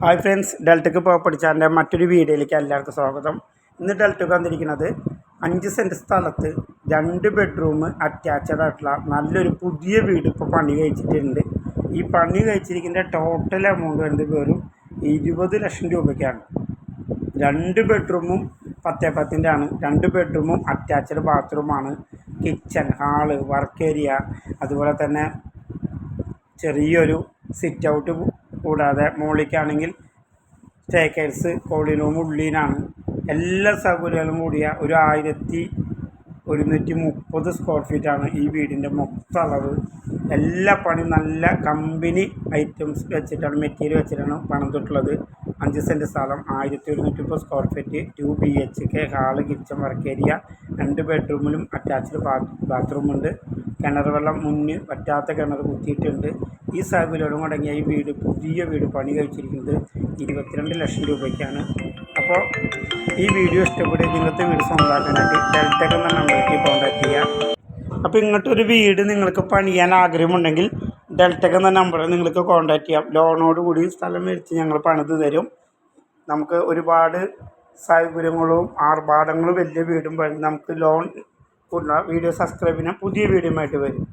Hi friends ഡെൽറ്റക്ക് പോപ്പടിച്ചാന്റെ മറ്റൊരു വീഡിയോയിലേക്ക് എല്ലാവർക്കും സ്വാഗതം. ഇന്ന് ഡെൽറ്റക്ക് വന്നിരിക്കുന്നത് അഞ്ച് സെന്റ് സ്ഥലത്ത് രണ്ട് ബെഡ്റൂം അറ്റാച്ചഡ് ആയിട്ടുള്ള നല്ലൊരു പുതിയ വീട് ഇപ്പോൾ പണി കഴിച്ചിട്ടുണ്ട്. ഈ പണി കഴിച്ചിരിക്കുന്ന ടോട്ടൽ എമൗണ്ട് വരുന്നത് വെറും ഇരുപത് ലക്ഷം രൂപയ്ക്കാണ്. രണ്ട് ബെഡ്റൂമും പത്തേ പത്തിന്റെ ആണ് രണ്ട് ബെഡ്റൂമും അറ്റാച്ച്ഡ് ബാത്റൂമാണ് കിച്ചൺ ഹാൾ വർക്ക് ഏരിയ അതുപോലെ തന്നെ ചെറിയൊരു സിറ്റ് ഔട്ട് കൂടാതെ മുകളിലേക്കാണെങ്കിൽ സ്റ്റേക്കേഴ്സ് കോളിനും ഉള്ളിനാണ് എല്ലാ സൗകര്യങ്ങളും കൂടിയ ഒരു ആയിരത്തി ഒരുന്നൂറ്റി മുപ്പത് സ്ക്വയർ ഫീറ്റാണ് ഈ വീടിന്റെ മൊത്തം അളവ്. എല്ലാ പണി നല്ല കമ്പനി ഐറ്റംസ് വെച്ചിട്ടാണ് മെറ്റീരിയൽ വെച്ചിട്ടാണ് പണിതിട്ടുള്ളത് അഞ്ച് സെന്റ് സ്ഥലം ആയിരത്തി ഒരുന്നൂറ്റി മുപ്പത് square feet two B H K hall kitchen work area രണ്ട് ബെഡ്റൂമിലും അറ്റാച്ച്ഡ് ബാത്റൂം ഉണ്ട്. കിണർ വെള്ളം മുന്നിൽ പറ്റാത്ത കിണർ കുത്തിയിട്ടുണ്ട്. ഈ സൗകര്യവും അടങ്ങിയ ഈ വീട് പുതിയ വീട് പണി കഴിച്ചിരിക്കുന്നത്. ഇരുപത്തിരണ്ട് ലക്ഷം രൂപയ്ക്കാണ്. അപ്പോൾ ഈ വീഡിയോ ഇഷ്ടപ്പെടുക ഇങ്ങനത്തെ വീട് സ്വന്തമാക്കാനായിട്ട് ഡെൽറ്റക്ക് എന്ന നമ്പറിലേക്ക് കോൺടാക്ട് ചെയ്യാം അപ്പോൾ ഇങ്ങോട്ടൊരു വീട് നിങ്ങൾക്ക് പണിയാൻ ആഗ്രഹമുണ്ടെങ്കിൽ ഡെൽറ്റക്ക് എന്ന നമ്പറിൽ നിങ്ങൾക്ക് കോൺടാക്ട് ചെയ്യാം. ലോണോട് കൂടി സ്ഥലം മേടിച്ച് ഞങ്ങൾ പണിത് തരും. നമുക്ക് ഒരുപാട് സൗകര്യങ്ങളും ആർഭാടങ്ങളും വലിയ വീടും നമുക്ക് ലോൺ വീഡിയോ സബ്സ്ക്രൈബ് ചെയ്യാൻ പുതിയ വീഡിയോ ആയിട്ട് വരും.